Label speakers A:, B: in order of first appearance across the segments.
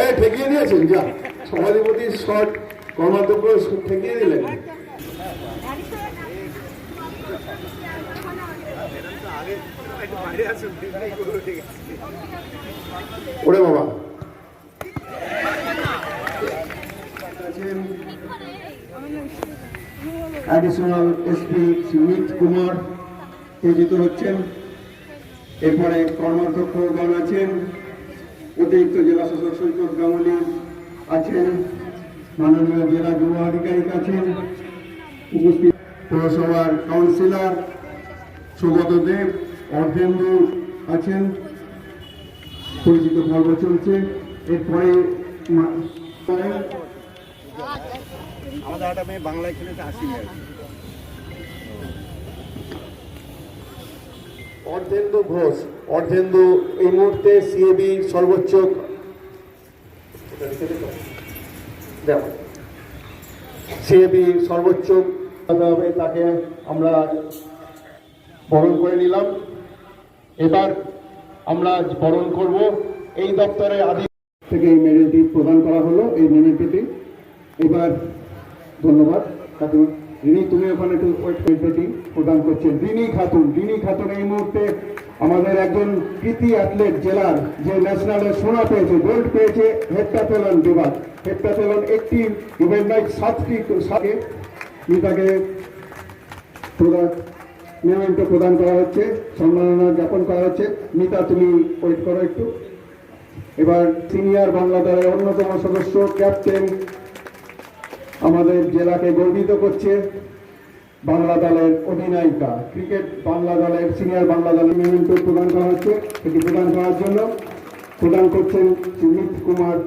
A: এই ঠেকিয়ে দিয়েছেন যা। সভাধিপতি শট কর্মাধ্যক্ষ ঠেকিয়ে দিলেন। ওরে বাবা। অ্যাডিশনাল এসপি সুমিত কুমার নিয়োজিত হচ্ছেন। এরপরে কর্মাধ্যক্ষগণ আছেন, অতিরিক্ত জেলা শাসক সৈকত গাঙ্গুলি আছেন, মাননীয় জেলা যুব আধিকারিক আছেন, উপস্থিত পৌরসভার কাউন্সিলর সুগত দেব, অর্ধেন্দু আছেন, পরিচিত পর্ব চলছে। এরপরে
B: আমাদের একটা মেয়ে বাংলায় খেলেছে আসি
A: অর্ধেন্দু ঘোষ, অর্ধেন্দু, এই মুহূর্তে সিএবি সর্বোচ্চ সিএবি সর্বোচ্চ তাকে আমরা বরণ করে নিলাম। এবার আমরা বরণ করব। এই দপ্তরে আদি থেকে এই মেডেলটি প্রদান করা হলো, এই মেডেলটি এবার ধন্যবাদ রিনি তুমি ওখানে একটু ওয়েট প্রদান করছেন। রিনি খাতুন রিনি খাতুন এই মুহূর্তে আমাদের একজন কৃতি অ্যাথলেট জেলার যে ন্যাশনালে সোনা পেয়েছে গোল্ড পেয়েছে, হেপ্টাথলন বিভাগ। হেপ্টাথলন একটি ইভেন্ট সাতটি সাথে তাকে প্রদান প্রদান করা হচ্ছে, সম্মাননা জ্ঞাপন করা হচ্ছে। মিতা, তুমি ওয়েট করো একটু। এবার সিনিয়র বাংলা দলের অন্যতম সদস্য ক্যাপ্টেন আমাদের জেলাকে গর্বিত করছে বাংলা দলের অধিনায়িকা। ক্রিকেট বাংলা দলের সিনিয়র বাংলা দলের মেমেন্টো প্রদান করা হচ্ছে। এটি প্রদান করার জন্য প্রদান করছেন সুমিত কুমার।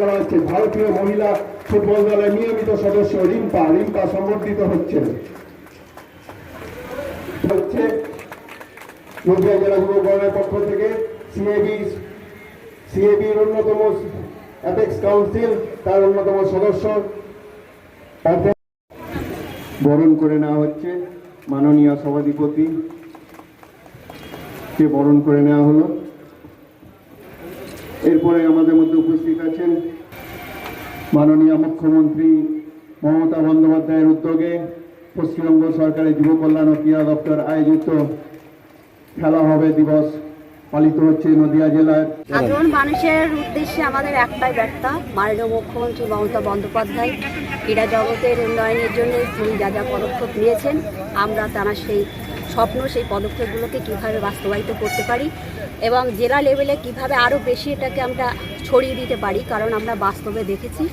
A: করা হচ্ছে। ভারতীয় মহিলা ফুটবল দলের নিয়মিত সদস্য সম্বর্ধিত হচ্ছে। নদিয়া জেলা পক্ষ থেকে সিএবি সিএবির অন্যতম অ্যাপেক্স কাউন্সিল, তার অন্যতম সদস্য। বরণ করে নেওয়া হচ্ছে মাননীয় সভাধিপতি। কে বরণ করে নেওয়া হলো? এরপরে আমাদের মধ্যে উপস্থিত আছেন মাননীয় মুখ্যমন্ত্রী মমতা বন্দ্যোপাধ্যায়ের উদ্যোগে পশ্চিমবঙ্গ সরকারের যুব কল্যাণ ও ক্রীড়া দপ্তর আয়োজিত খেলা হবে দিবস। পালিত হচ্ছে নদিয়া জেলার
C: সাধারণ মানুষের উদ্দেশ্যে আমাদের একটাই বার্তা, মাননীয় মুখ্যমন্ত্রী মমতা বন্দ্যোপাধ্যায় ক্রীড়া জগতের উন্নয়নের জন্য তিনি যা যা পদক্ষেপ নিয়েছেন, আমরা তারা সেই স্বপ্ন, সেই পদক্ষেপগুলোকে কীভাবে বাস্তবায়িত করতে পারি এবং জেলা লেভেলে কীভাবে আরও বেশি এটাকে আমরা ছড়িয়ে দিতে পারি, কারণ আমরা বাস্তবে দেখেছি,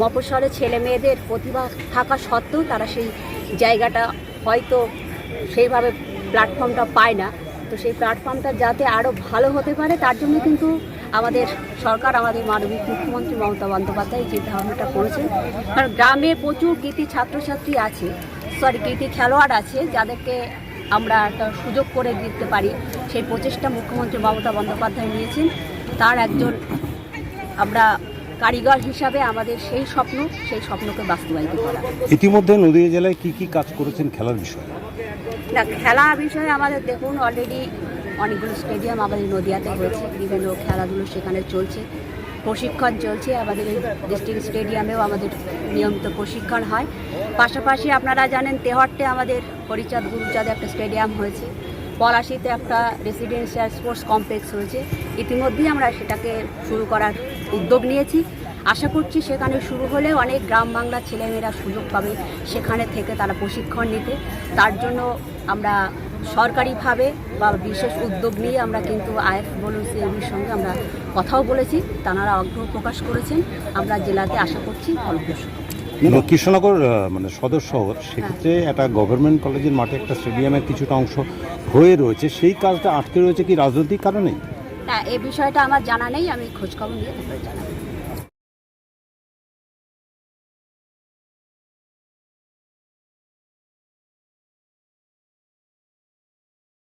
C: মফস্বলে ছেলে মেয়েদের প্রতিভা থাকা সত্ত্বেও তারা সেই জায়গাটা হয়তো সেইভাবে প্ল্যাটফর্মটা পায় না। তো সেই প্ল্যাটফর্মটা যাতে আরও ভালো হতে পারে, তার জন্য কিন্তু আমাদের সরকার, আমাদের মাননীয় মুখ্যমন্ত্রী মমতা বন্দ্যোপাধ্যায় এই চিন্তাভাবনাটা করেছেন। কারণ গ্রামে প্রচুর কৃতি ছাত্রছাত্রী আছে সরি কৃতি খেলোয়াড় আছে, যাদেরকে আমরা একটা সুযোগ করে দিতে পারি। সেই প্রচেষ্টা মুখ্যমন্ত্রী মমতা বন্দ্যোপাধ্যায় নিয়েছেন। তার একজন আমরা কারিগর হিসাবে আমাদের সেই স্বপ্ন সেই স্বপ্নকে বাস্তবায়িত করা।
D: ইতিমধ্যে নদীয়া জেলায় কি কি কাজ করেছেন খেলার বিষয়ে?
C: না খেলা বিষয়ে আমাদের দেখুন অলরেডি অনেকগুলো স্টেডিয়াম আমাদের নদীয়াতে হয়েছে। বিভিন্ন খেলাধুলো সেখানে চলছে। প্রশিক্ষণ চলছে। আমাদের এই ডিস্ট্রিক্ট স্টেডিয়ামেও আমাদের নিয়মিত প্রশিক্ষণ হয়। পাশাপাশি আপনারা জানেন তেহট্টে আমাদের হরিচাঁদ গুরুচাঁদে একটা স্টেডিয়াম হয়েছে। পলাশিতে একটা রেসিডেন্সিয়াল স্পোর্টস কমপ্লেক্স হয়েছে। ইতিমধ্যেই আমরা সেটাকে শুরু করার উদ্যোগ নিয়েছি। আশা করছি সেখানে শুরু হলে অনেক গ্রাম বাংলার ছেলেমেয়েরা সুযোগ পাবে সেখানে থেকে তারা প্রশিক্ষণ নিতে। তার জন্য আমরা সরকারিভাবে বা বিশেষ উদ্যোগ নিয়ে আমরা কিন্তু আইএফ বলুন সিএবির সঙ্গে আমরা কথাও বলেছি। তারা আগ্রহ প্রকাশ করেছেন। আমরা জেলাতে আশা করছি ফলপ্রসূ।
D: কৃষ্ণনগর মানে সদর শহর সেক্ষেত্রে একটা গভর্নমেন্ট কলেজের মাঠে একটা স্টেডিয়ামের কিছুটা অংশ হয়ে রয়েছে। সেই কাজটা আটকে রয়েছে কি রাজনৈতিক কারণে?
C: না এ বিষয়টা আমার জানা নেই আমি খোঁজখবর নিয়ে তারপরে জানাব।